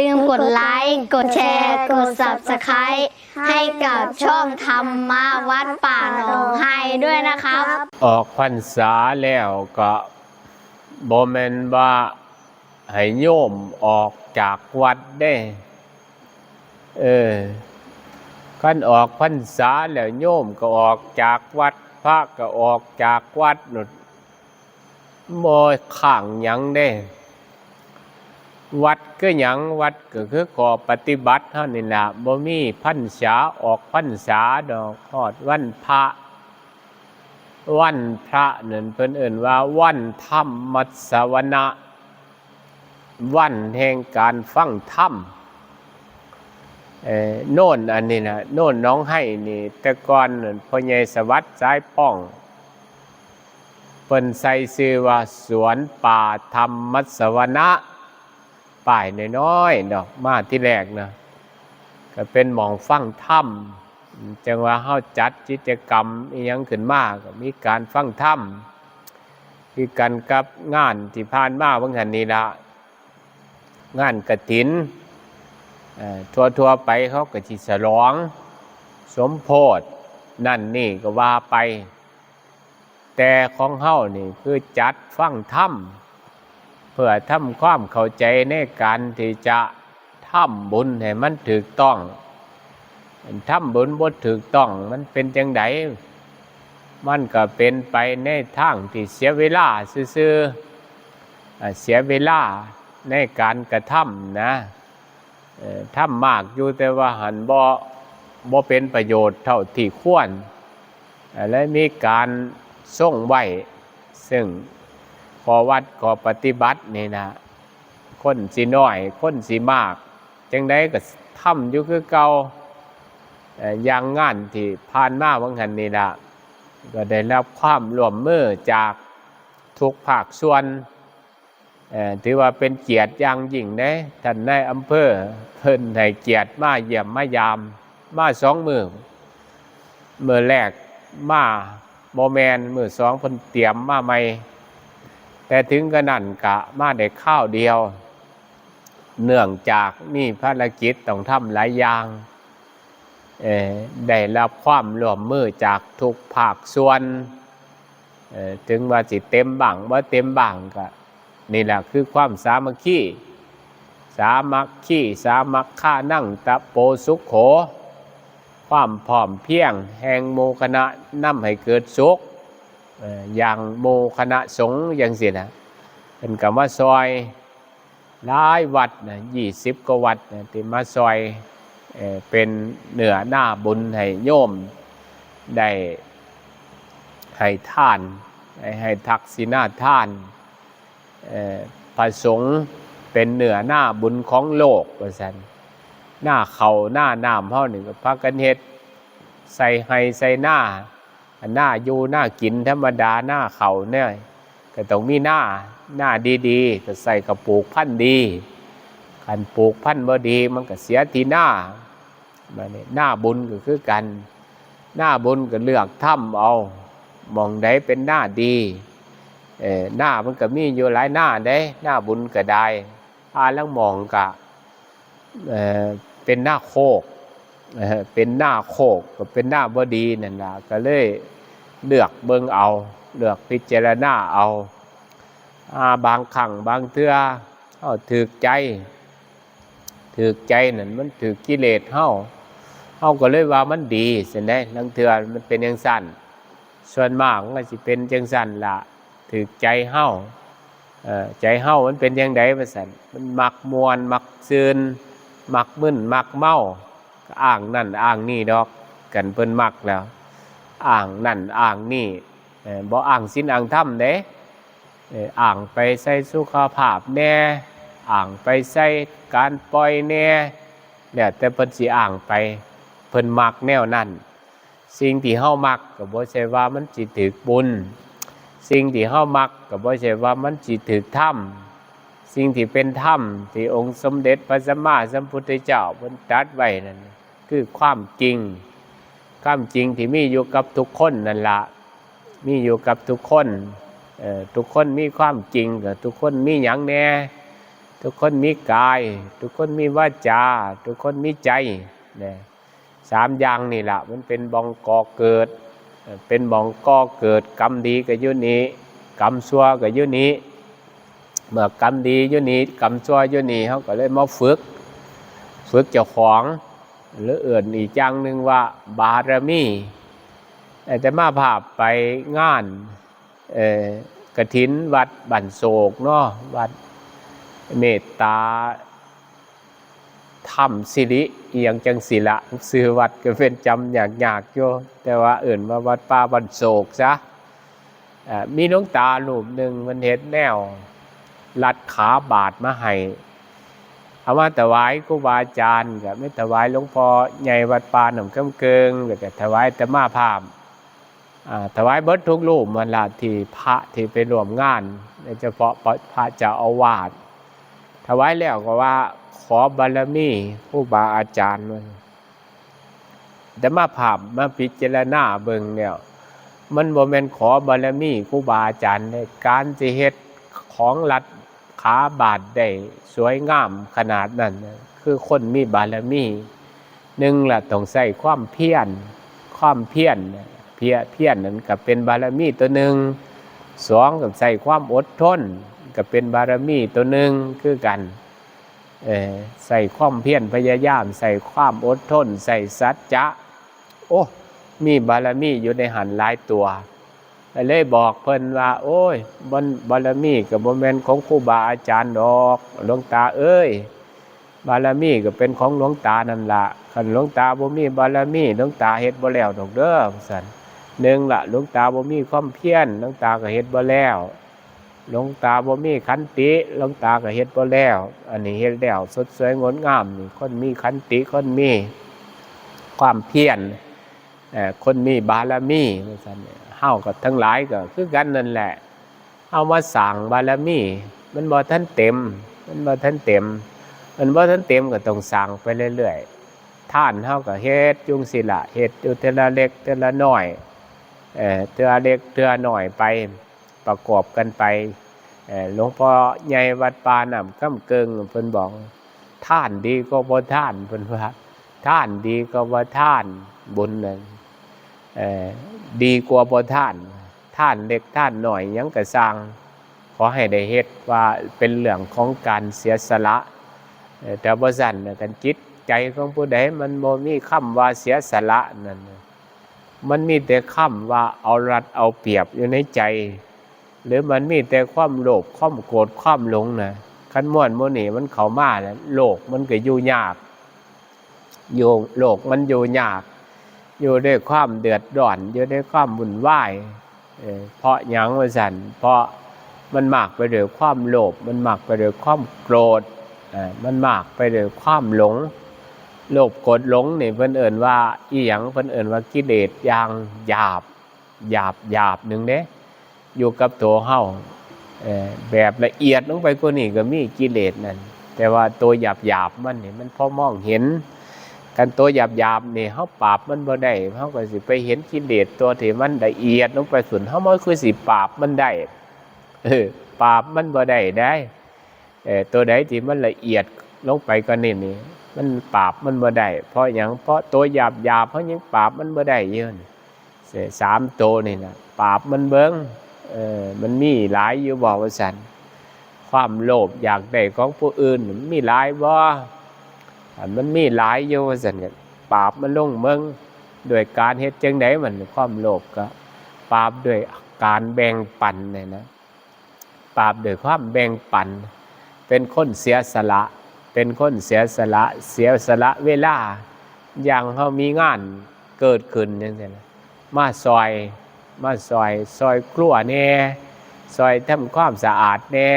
ลืมกดไลค์ กดแชร์ กด subscribe ให้กับช่องธรรมวัดป่าหนองไฮด้วยนะครับ ออกพรรษาแล้วก็บ่แม่นว่าให้โยมออกจากวัดได้ เออคันออกพรรษาแล้วโยมก็ออกจากวัด พระก็ออกจากวัดหนุดบ่ข้างยังได้ วัดก็หยังวัดก็คือขอปฏิบัติเท่านี้ละบ่มีพรรษาออกพรรษาดอกฮอดวันพระ วันพระนั่นเพิ่นเอิ่นว่า วันธรรมมัสวนะวันแห่งการฟังธรรมโน่นอันนี้นะโน่นน้องให้นี่ แต่ก่อนพ่อใหญ่สวัสดิ์สายป้องเพิ่นใส่ชื่อว่าสวนป่าธรรมมัสวนะ ป้ายน้อยๆดอกมาที่แรกนะก็เป็นหมองฟังธรรมจังว่าเฮาจัดกิจกรรมยังขึ้นมาก็มีการฟังธรรมคือกันกับงานที่ผ่านมาบางหันนี้ละงานกระถินเอ่อทั่วไปเขาก็สิฉลอง สมโพธนั่นนี่ก็ว่าไป แต่ของเฮานี่คือจัดฟังธรรม เพื่อทำความเข้าใจในการที่จะทำบุญให้มันถูกต้องทำบุญบ่ถูกต้องมันเป็นจังไดมันก็เป็นไปในทางที่เสียเวลาซื่อๆเสียเวลาในการกระทำนะทำมากอยู่แต่ว่าหันบ่บ่เป็นประโยชน์เท่าที่ควร และมีการส่งไว้ซึ่ง ขอวัดขอปฏิบัตินี่นะคนสิน้อยคนสิมาก จังได้ก็ทำอยู่คือเก่าเอ่ออย่างงานที่ผ่านมาวังหันนี่ละก็ได้รับความร่วมมือจากทุกภาคส่วนถือว่าเป็นเกียรติอย่างยิ่งเด้ท่านนายอำเภอเพิ่นให้เกียรติมาเยี่ยมมายาม มาสองมือมือแรกมาโมแมนมือสองเพิ่นเตรียมมาใหม่ แต่ถึงกระนั้นกะมาได้ข้าวเดียว เนื่องจากมีภารกิจต้องทำหลายอย่างได้รับความร่วมมือจากทุกภาคส่วนถึงว่าสิเต็มบังว่าเต็มบังก็นี่แหละคือความสามัคคีสามัคคีสามัคค่านั่งตะโปสุขโข ความพร้อมเพียงแห่งโมคณะนำให้เกิดสุข อย่างโมคณะสงฆ์อย่างสินะเป็นคำว่าซอยหลายวัดนะยี่สิบกว่าวัดนะที่มาซอยเอเป็นเหนือหน้าบุญให้โยมได้ให้ท่านให้ทักษิณาท่านเอ่อพระสงฆ์เป็นเหนือหน้าบุญของโลกว่าสันหน้าเขาหน้าน้ำเฮานี่ก็พักกันเฮ็ดใส่ให้ใส่หน้า หน้าอยู่หน้ากินธรรมดาหน้าเขาเนี่ยก็ต้องมีหน้าหน้าดีๆก็ใส่กระปุกพันธุ์ดีการปลูกพันธุ์บ่ดี มันก็เสียทีหน้าบัดนี้หน้าบุญก็คือกัน หน้าบุญก็เลือกถ้ำเอามองใดเป็นหน้าดีเออหน้ามันก็มีอยู่หลายหน้าเด้ หน้าบุญก็ได้พาลังมองกะเออเป็นหน้าโคกเออเป็นหน้าโคกก็เป็นหน้าบ่ดีนั่นล่ะก็เลย เลือกเบิ่งเอา เลือกพิจารณาเอาอาบางครั้งบางเทื่อเอาถึกใจถือใจนั่นมันถือกิเลสเฮาเฮาก็เลยว่ามันดีเสิได้ลังเทือมันเป็นจังสั่นส่วนมากมันก็สิเป็นจังสั่นละถือใจเฮาใจเฮามันเป็นยังไงว่าสั่นมันมักมวนมักซืนมักมึนมักเมาอ้างนั่นอ้างนี่ดอกกันเพิ่นมักแล้ว อ้างนั่นอ้างนี่เอ่อ่างศีลอ้างธรรมเด้เอ่ออ้างไปใส่สุขภาพแน่อ่างไปใส่การปล่อยแน่เนี่ยแต่เพิ่นสิอ่างไปเพิ่นมักแนวนั้นสิ่งที่เฮามักก็บ่ใช่ว่ามันสิถึกบุญ สิ่งที่เฮามักก็บ่ใช่ว่ามันสิถึกธรรมสิ่งที่เป็นธรรมที่องค์สมเด็จพระสัมมาสัมพุทธเจ้าเพิ่นตรัสไว้นั่นคือความจริง ความจริงที่มีอยู่กับทุกคนนั่นละมีอยู่กับทุกคนทุกคนมีความจริงกับทุกคนมีหยังแน่ทุกคนมีกาย ทุกคนมีวาจา ทุกคนมีใจเนี่ยสามอย่างนี่แหละมันเป็นบองกอเกิดเอ่อเป็นบองกอเกิดกรรมดีกับยุนี้กรรมชั่วกับยุนี้เมื่อกรรมดียุนี้กรรมชั่วยุนี้เขาก็เลยมาฝึก ฝึกเจ้าของ หรือเอื่นอีกอย่างหนึ่งว่าบารมีแต่มาภาพไปงานกระถินวัดบันโศกเนาะวัดเมตตาธรรมสิริเอียงจังศิละซื้อวัดก็เป็นจำอยากอยากๆโยแต่ว่าเอื่นว่าวัดป่าบันโศกซะมีหลวงตาลูกหนึ่งมันเห็นแนว ลัดขาบาดมาให้ เอามาถวายครูบาอาจารย์ก็ไม่ถวายหลวงพ่อใหญ่วัดป่าหนองคำเกิงก็จะถวายแต่มาภาพอ่าถวายเบิดทุกรูปมันละที่พระที่ไปรวมงานโดยเฉพาะพระจ้าอาวาสถวายแล้วก็ว่าขอบารมีผู้บาอาจารย์มันแต่มาภาพมาพิจารณาเบิ่งเนี่ยมันบ่แม่นขอบารมีครูบาอาจารย์ในการสิเฮ็ดของรัด ขาบาดได้สวยงามขนาดนั้น คือคนมีบารมีหนึ่งละต้องใส่ความเพียรความเพียรน่ะเพียเพียรนั้นก็เป็นบารมีตัวหนึ่งสองกับใส่ความอดทนก็เป็นบารมีตัวหนึ่งคือกันใส่ความเพียรพยายาม ใส่ความอดทน ใส่สัจจะ โอ้ มีบารมีอยู่ในหันหลายตัว เลยบอกเพิ่นว่า โอ้ยบนบารมีกับบ่แมนของครูบาอาจารย์ดอกหลวงตาเอ้ย บารมีก็เป็นของหลวงตานั่นละคันหลวงตาบ่มีบารมีหลวงตาเฮ็ดบ่แล้วดอกเด้อสันหนึ่งละหลวงตาบ่มีความเพียรหลวงตาก็เฮ็ดบ่แล้วหลวงตาบ่มีขันติหลวงตาก็เฮ็ดบ่แล้ว อันนี้เฮ็ดแล้วสดสวยงดงามนี่คนมีขันติคนมีความเพียรเอ่อคนมีบารมีว่าซั่นเนี่ยากับทั้งหลายก็คือกันนั่นแหละ เอามาสร้างบารมีมันบ่ทันเต็ม มันบ่ทันเต็ม มันบ่ทันเต็มก็ต้องสร้างไปเรื่อยๆท่านเฮาก็เฮ็ดจุงสิละเฮ็ดอยู่เทื่อละเล็กเทื่อละน้อยเอ่อเทื่อเล็กเทื่อน้อยไปประกอบกันไปเออหลวงพ่อใหญ่วัดปาน้ำกำเกิงเพิ่นบอกท่านดีก็บ่ท่านเพิ่นว่าท่านดีก็บ่ท่านบุญนั่น ดีกว่าบ่ท่านท่านเล็กท่านหน่อยยังก็สร้างขอให้ได้เฮ็ดว่าเป็นเรื่องของการเสียสละเอ่อแต่บ่ซั่นน่ะกันจิตใจของผู้ใดมันบ่มีคำว่าเสียสละนั่นมันมีแต่คำว่าเอารัดเอาเปรียบอยู่ในใจ หรือมันมีแต่ความโลภความโกรธความหลงนะขันม่วนโมนี่มันเข้ามาแล้วโลกมันก็อยู่ยากอยู่โลกมันอยู่ยาก อยู่ด้วยความเดือดร้อน อยู่ด้วยความวุ่นวายเพราะหยังว่าสันเพราะมันหมากไปด้วยความโลภมันหมากไปด้วยความโกรธมันหมากไปด้วยความหลง โลภโกรธหลงนี่เพิ่นเอิ่นว่าอีหยังเพิ่นเอิ่นว่ากิเลสอย่างหยาบหยาบหยาบหนึ่งเด้อยู่กับตัวเฮาแบบละเอียดลงไปกว่านี้ก็มีกิเลสนั่นแต่ว่าตัวหยาบหยาบมันนี่มันพอมองเห็น กันตัวหยาบหยาบนี่เฮาปราบมันบ่ได้เฮาก็สิไปเห็นกิเลสตัวที่มันละเอียดลงไปสุดเฮาบ่คือสิปราบมันได้เออปราบมันบ่ได้ได้เออตัวใดที่มันละเอียดลงไปกว่านี้นี่มันปราบมันบ่ได้เพราะหยังเพราะตัวหยาบหยาบๆเฮายังปราบมันบ่ได้เยอะเสียสามตัวนี่นะปราบมันเบิ่งเออมันมีหลายอยู่บอกว่าสันความโลภอยากได้ของผู้อื่นมีหลายบ่ มันมีหลายอยู่สันก็ปราบมันลงเมืองด้วยการเฮ็ดจังไดมันความโลภก็ปราบด้วยการแบ่งปันเนี่ยนะปราบด้วยความแบ่งปัน เป็นคนเสียสละ เป็นคนเสียสละเสียสละเวลา อย่างเขามีงานเกิดขึ้นจังซี่นะมาซอยมาซอยซอยกลัวแน่ซอยทำความสะอาดแน่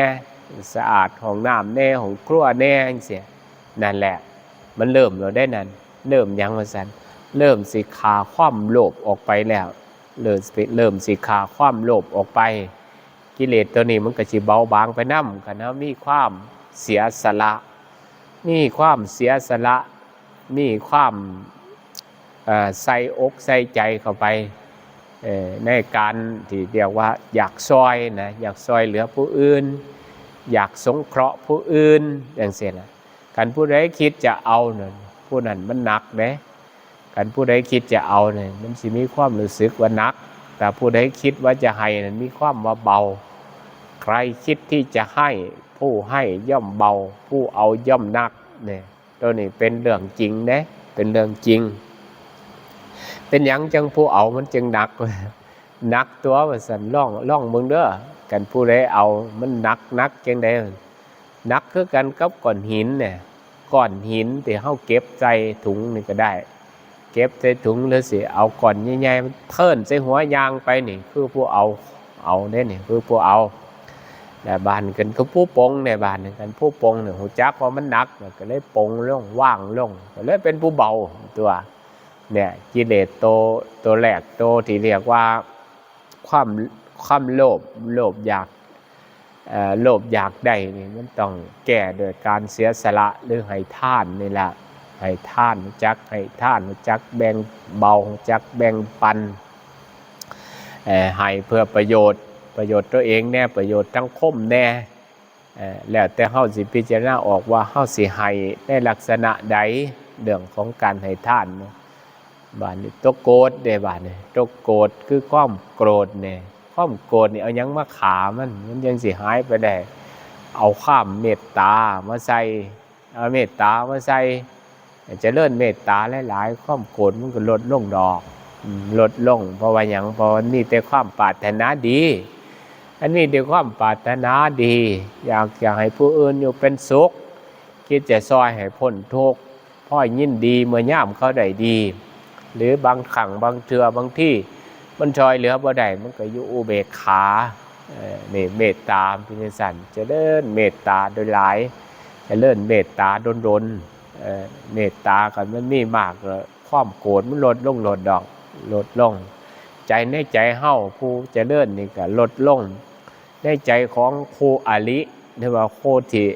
สะอาดของน้ำแน่ของครัวแน่จังเสียนั่นแหละ มันเริ่มเราได้นั่นเริ่มยังมาสันเริ่มสิขาความโลภออกไปแล้วเริ่มเริ่มสิขาความโลภออกไป กิเลสตัวนี้มันก็สิเบาบางไปน้ำกันนะมีความเสียสละมีความเสียสละมีความใส่อกใส่ใจเข้าไปในการที่เรียกว่าอยากซอยนะอยากซอยเหลือผู้อื่น อยากสงเคราะห์ผู้อื่นอย่างเสียนะ การผู้ใดคิดจะเอาเนี่ยผู้นั้นมันหนักเด้การผู้ใดคิดจะเอาเนี่ยมันสิมีความรู้สึกว่านัก แต่ผู้ใดคิดว่าจะให้นั้นมีความว่าเบา ใครคิดที่จะให้ผู้ให้ย่อมเบา ผู้เอาย่อมหนักเนี่ยตัวนี้เป็นเรื่องจริงเด้เป็นเรื่องจริง เป็นยังจังผู้เอามันจึงหนักหนักตัวว่าสันล่องล่องมึงเด้อกันผู้ใดเอามันหนักหนักจังไดห นักคือกันกับก้อนหินเนี่ยก้อนหินที่เฮาเก็บใส่ถุงนี่ก็ได้ เก็บใส่ถุงแล้วสิเอาก้อนใหญ่ๆมันเทินใส่หัวยางไปนี่คือผู้เอาเอาเด้นี่คือผู้เอาแต่บานกันคือผู้ปงในบานกันผู้ปงเนี่ยหูจักว่ามันหนักก็เลยปงลงว่างลงก็เลยเป็นผู้เบาตัวเนี่ยกิเลสโตตัวแรกโตที่เรียกว่าความความโลภโลภอยาก โลภอยากได้นี่มันต้องแก้โดยการเสียสละหรือให้ท่านนี่แหละให้ท่านจักให้ท่านจักแบ่งเบาจักแบ่งปันให้เพื่อประโยชน์ประโยชน์ตัวเองแน่ประโยชน์ทั้งคมแน่แล้วแต่เฮาสิพิจารณาออกว่าเฮาสิให้ในลักษณะใดเรื่องของการให้ท่านบานนี้ตโกรธเด้บานนี้ตโกรธคือความโกรธเนี่ย ความโกรธนี่เอายังมาขามันมันยังสิหายไปได้เอาข้ามเมตตามาใส่เอาเมตตามาใส่จะเลื่อนเมตตาหลายๆความโกรธมันก็ลดลงดอกลดลงเพราะว่าหยังเพราะว่านี่แต่ความปรารถนาดี อันนี้แต่ความปรารถนาดี อยากอยากให้ผู้อื่นอยู่เป็นสุขคิดจะซอยให้พ้นทุกข์พ่อยินดีเมื่อย่ามเขาได้ดี หรือบางขังบางเทือบางที่ มันชอยเหลือบ่ได้มันก็อยู่อุเบกขาเนี่เมตตาพินิสันจะเดินเมตตาโดยหลายจะเลิ่นเมตตาดนดนๆเมตตากันมันมีมากก็ความโกรธมันลดลงลดดอกลดลง ใจในใจเฮาผู้จะเลิ่นนี่ก็ลดลงในใจของครูอาลิหรือว่าโคที่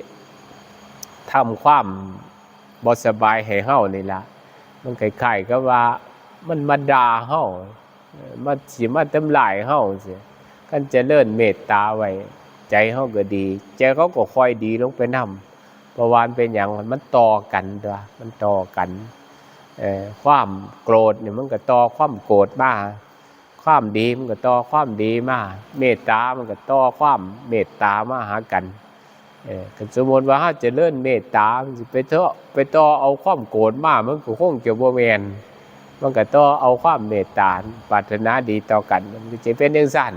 ทำความบสบายให้เฮานี่ละมันคล้ายๆก็ว่ามันมาด่าเฮา มันสิมาทำลายเฮาสิกันเจะเลิ่นเมตตาไว้ ใจเฮาก็ดีใจเขาก็ค่อยดีลงไปนํเพระวามันเป็นอย่างมันต่อกันตัวมันต่อกันความโกรธเนี่ยมันก็ต่อความโกรธมาความดีมันก็ต่อความดีมาเมตตามันก็ต่อความเมตตามาหากันเออสมมติว่าเฮาเจะเลื่อนเมตตามันสิไปเถาะไปต่อเอาความโกรธมามันก็คงจะบ่แมน มันก็ต่อเอาความเมตตาปรารถนาดีต่อกัน มันจะเป็นจังซั่น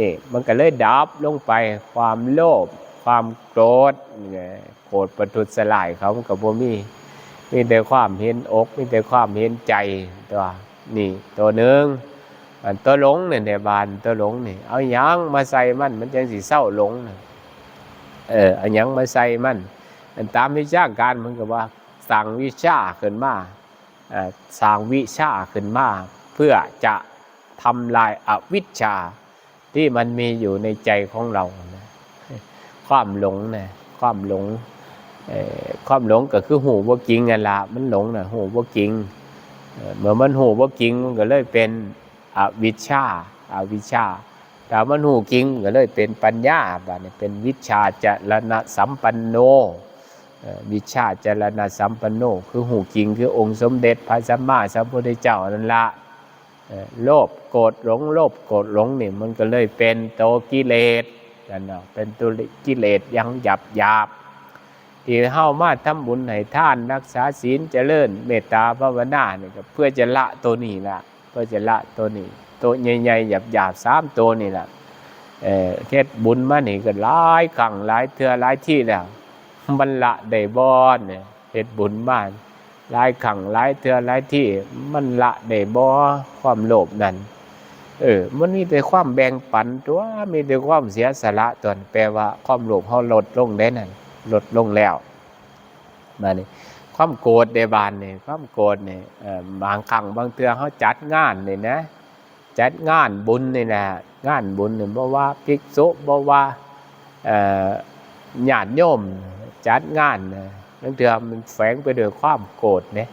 นี่มันก็เลยดับลงไปความโลภความโกรธไงโกรธประทุษร้ายเขามันก็บ่มีมีแต่ความเห็นอกมีแต่ความเห็นใจตัวนี่ตัวหนึงอันตัวหลงเนี่ยในบานตัวหลงนี่เอาหยังมาใส่มันมันจังสิเศร้าหลงเอออันหยังมาใส่มันอันตามวิชาการมันก็ว่าสั่งวิชาขึ้นมา สร้างวิชาขึ้นมาเพื่อจะทำลายอวิชชาที่มันมีอยู่ในใจของเรานะความหลงนะความหลงความหลงก็คือหูว่าจริงนั่นละมันหลงนะหูว่าจริงเมื่อมันหูว่าจริงมันก็เลยเป็นอวิชชาอวิชชาถ้ามันหูจริงก็เลยเป็นปัญญาบ้านเป็นวิชาจรณะสัมปันโน วิชาจรณะสัมปันโน คือหูจริงคือองค์สมเด็จพระสัมมาสัมพุทธเจ้านั่นละโลภโกรธหลงโลภโกรธหลงนี่มันก็เลยเป็นโตกิเลสกันเนาะเป็นตัวกิเลสยังหยับหยาบที่เฮามาทำบุญให้ทานรักษาศีลเจริญเมตตาภาวนาเนี่ยก็เพื่อจะละตัวนี้ละเพื่อจะละตัวนี้ ตัวใหญ่ๆหยาบๆสามตัวนี่แหละเออเทศบุญมานี่ก็หลายครั้งหลายเทือหลายที่แล้ว มันละได้บอนเนี่ยเฮ็ดบุญมาหลายครั้งหลายเทือหลายที่มันละได้บ่ความโลภนั่นเออ มันมีแต่ความแบ่งปันตัวมีแต่ความเสียสละตัวนั้นแปลว่าความโลภเฮาลดลงได้นั่นลดลงแล้วมานี่ความโกรธในบานเนี่ยความโกรธเนี่เออบางครั้งบางเทือเฮาจัดงานเนี่ยนะ จัดงานบุญเนี่ยนะงานบุญเนี่บ่ว่าภิกษุบ่ว่าเอ่อญาติโยม จัดงานนะบางเทื่อมันแฝงไปด้วยความโกรธเนี่ย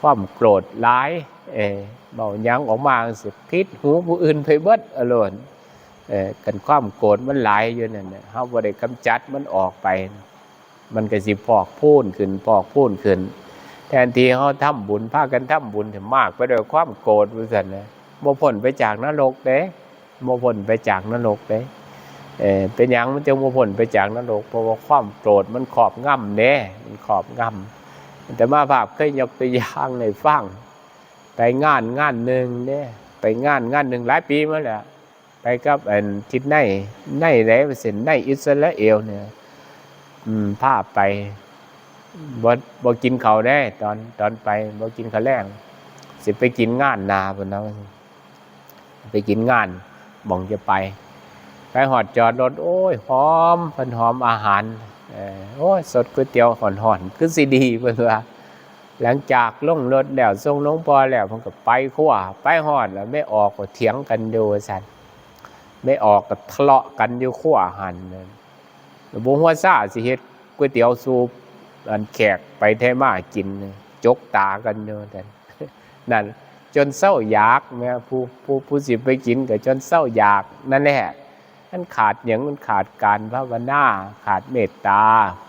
ความโกรธร้ายเออเบาหยังออกมาสิพิษหูผู้อื่นไปเบิดอรมณ์เออกันความโกรธมันหลายอยู่นั่นน่ะเฮาบ่ได้กำจัดมันออกไป มันก็สิพอกพูนขึ้นพอกพูนขึ้น แทนที่เขาทำบุญพากันทำบุญถึงมากไปด้วยความโกรธว่าซั่นนะบ่พ้นไปจากนรกเด้บ่พ้นไปจากนรกเด้ เออเป็นหยังมันจึงบ่พ้นไปจากนรกเพราะว่าความโกรธมันครอบงำเด้มันครอบงำแต่มาภาพเคยยกตัวอย่างในฟังไปงานงานหนึ่งเนี่ยไปงานงานหนึ่งหลายปีมาแล้วไปกับอันทิศในในไหนเป็นในอิสราเอลเนี่ยภาพไปบ่บ่กินเขาได้ ตอนตอนไปบ่กินข้าวแรงสิไปกินงานนาพุ่นนะไปกินงานบ่งจะไป ไปหอดจอดรถโอ้ยหอมเพิ่นหอมอาหารโอ้ยสดก๋วยเตี๋ยวหอนๆคือสิดีเพิ่นว่าหลังจากลงรถแล้วส่งลงพอแล้วผมก็ไปขั้วไปหอดแล้วไม่ออกก็เถียงกันอยู่สันไม่ออกก็ทะเลาะกันอยู่ขั้วหันนั่นแล้วบุหัวซ่าสิเฮ็ดก๋วยเตี๋ยวสูบอันแขกไปเทมากินจกตากันอยู่แต่นนั่นจนเศร้าอยากแม่ผู้ผู้ผู้สิไปกินก็จนเศร้าอยากนั่นแหละ มันขาดอย่างมันขาดการภาวนาขาดเมตตา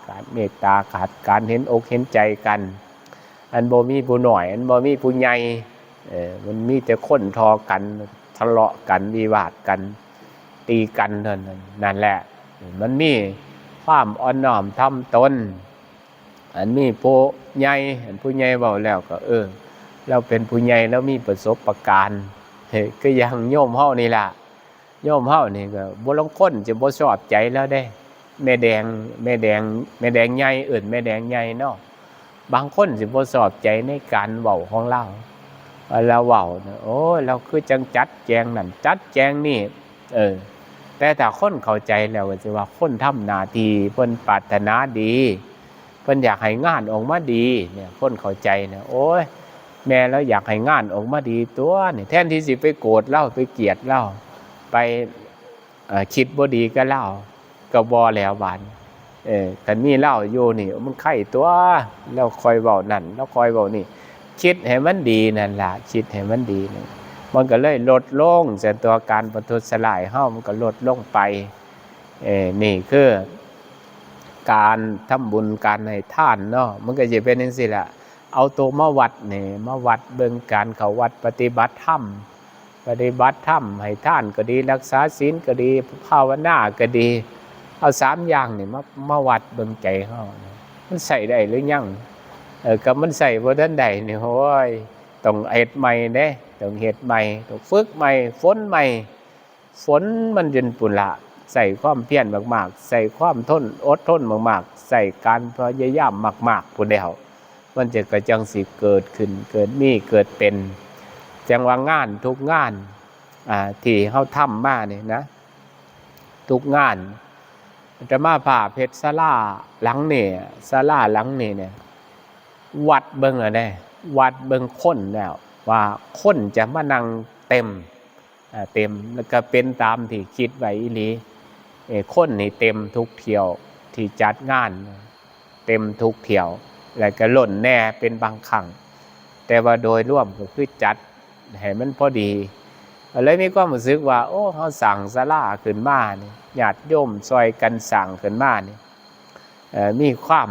ขาดเมตตาขาดการเห็นอกเห็นใจกัน อันบ่มีผู้หน่อย อันบ่มีผู้ใหญ่เออมันมีแต่คนทอกันทะเลาะกันวิวาทกัน ตีกันเท่านั้นนั่นแหละ มันมีความอ่อนน้อมทำตนอันมีผู้ใหญ่อันผู้ใหญ่เบาแล้วก็ เออ เราเป็นผู้ใหญ่แล้วมีประสบการเฮ้ยก็ยังโยมเฮานี่แหละ โยมเฮานี่ก็บ่ลางคนจะบ่ชอบใจแล้วเด้ แม่แดงแม่แดงแม่แดงใหญ่เอื่นแม่แดงใหญ่เนาะบางคนสิบ่สอบใจในการเว้าของเราว่าเราเว้าโอ้ยเราคือจังจัดแจงนั่นจัดแจงนี่ เออ แต่ถ้าคนเข้าใจแล้วก็สิว่าคนทำหน้าที่เพิ่นปรารถนาดีเพิ่นอยากให้งานออกมาดี เนี่ยคนเข้าใจนะโอ้ยแม่แล้วอยากให้งานออกมาดีตัวนี่แทนที่สิไปโกรธเล่าไปเกลียดเล่า ไปคิดบ่ดีก็เล่าก็บ่แล้วบานเออกันมีเล้าอยู่นี่ มันไข่ตัวเราคอยเบานั่นเราคอยเบานี่ คิดให้มันดีนั่นละคิดให้มันดีนั่นมันก็เลยลดลงแต่ตัวการประทุษสลายเฮามันก็ลดลงไปเออนี่คือ การทำบุญการให้ทานเนาะมันก็จะเป็นจังซี่ล่ะเอาตัวมาวัดเนี่ยมาวัดเบิ่งการเขาวัดปฏิบัติธรรม ปฏิบัติธรรมให้ท่านก็ดี รักษาศีลก็ดีภาวนาก็ดี เอาสามอย่างนี่มามาวัดเบิ่งใจเฮามันใส่ได้หรือยังเออกับมันใส่บ่ทันใดนี่โอ้ยต้องเฮ็ดใหม่เด้ต้องเฮ็ดใหม่ต้องฝึกใหม่ฝนใหม่ฝนมันจนปุนละใส่ความเพียรมากๆ ใส่ความทนอดทนมากๆ ใส่การพยายามมากๆพุ่นเดียวมันจะกระจังสิเกิดขึ้นเกิดมีเกิดเป็น จังว่างานทุกงานอ่าที่เฮาทำมานี่นะ ทุกงานจะมาผ่าเพชรสลาหลังเนี่ยสลาหลังนี่เนี่ยวัดเบิ่งอะได้วัดเบิ่งค้นแล้วว่าค้นจะมานั่งเต็มอ่าเต็มแล้วก็เป็นตามที่คิดไว้อีหลีเอ้คนนี่เต็มทุกเที่ยวที่จัดงาน เต็มทุกเที่ยว แล้วก็หล่นแน่เป็นบางครั้งแต่ว่าโดยรวมก็คือจัด ให้มันพอดีเลยมีความรู้สึกว่า โอ้เขาสั่งสลาขึ้นมาเนี่ยญาติโยมซอยกันสั่งขึ้นมาเนี่เอ่อมีความ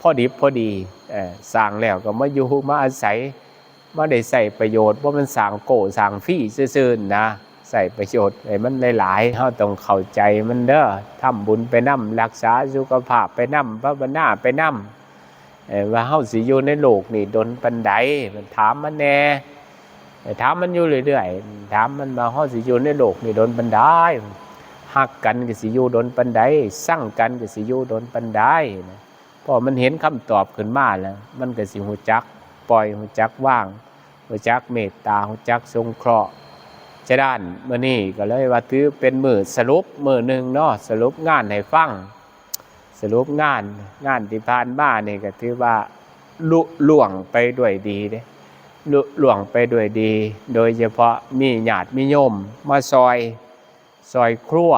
พอดีพอดีอสั่งแล้วก็มาอยู่มาอาศัยมาได้ใส่ประโยชน์ว่ามันสั่งโกสั่งฟรีซื่อๆนะใส่ประโยชน์ให้มันหลายๆเขาต้องเข้าใจมันเด้อทำบุญไปนํรักษาสุขภาพไปนํภาวนาไปนํเอ่อว่าเฮาสิอยู่ในโลกนี่ดนปันใดมันถามมันแน่ ถามมันอยู่เรื่อยๆถามมันมาเฮาสิอยู่ในโลกนี่โดนปันได้หักกันก็สิอยู่โดนปันไดสั่งกันก็สิอยู่โดนปันได้นะพอมันเห็นคำตอบขึ้นมาแล้ว มันก็สิหูจัก ปล่อยหูจักว่างหูจักเมตตาหูจักสงเคราะห์จะด้านเมื่อนี้ก็เลยว่าถือเป็นมือสรุปมือหนึ่งเนาะสรุปงานให้ฟังสรุปงานงานที่ผ่านมานี่ก็ถือว่าลุล่วงไปด้วยดีเด้ ลุล่วงไปด้วยดี โดยเฉพาะมีญาติมิโยมมาซอยซอยครัว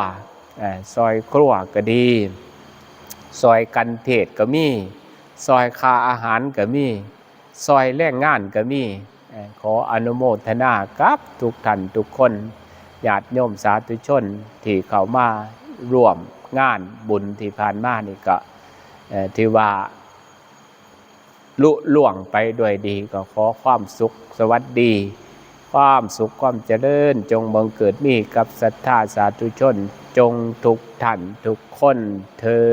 ซอยครัวก็ดีซอยกันเทศก็มีซอยคาอาหารก็มีซอยแรงงานก็มีขออนุโมทนากับทุกท่านทุกคนญาติโยมสาธุชนที่เข้ามาร่วมงานบุญที่ผ่านมานี่ก็เอ่อถือว่า ลุล่วงไปด้วยดีก็ขอความสุขสวัสดี ความสุขความเจริญ จงบังเกิดมีกับศรัทธาสาธุชน จงทุกท่านทุกคนเธอ